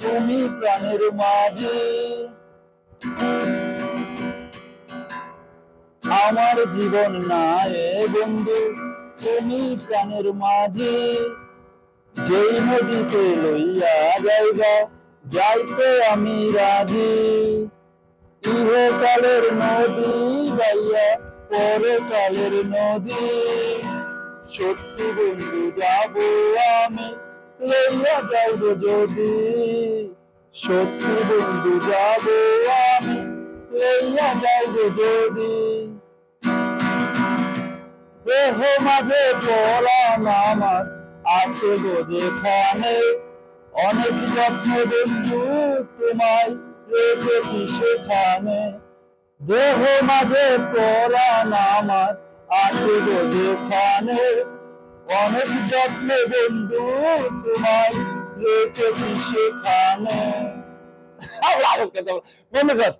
তুমি প্রাণের মাঝে। আমার জীবন নাই বন্ধু, তুমি প্রাণের মাঝে। যেই নদীতে লইয়া যাইবা, যাইতে আমি রাজি। ইহকালের নদী গাইয়া পরকালের নদী, সত্যি বন্ধু, যাব আমি, লইয়া যাইব যদি। সত্যি বন্ধু, যাব আমি, লইয়া যাইব যদি। দেহ মাঝে পড়ান আমার আছে গো যেখানে। অনেক যত্ন বন্ধু তোমায় রেখেছি সেখানে। দেহ মাঝে পড়া আমার আছে গো যেখানে অনেক যত্নে বন্ধু তোমায় রেখেছি সেখানে। বন্ধ কর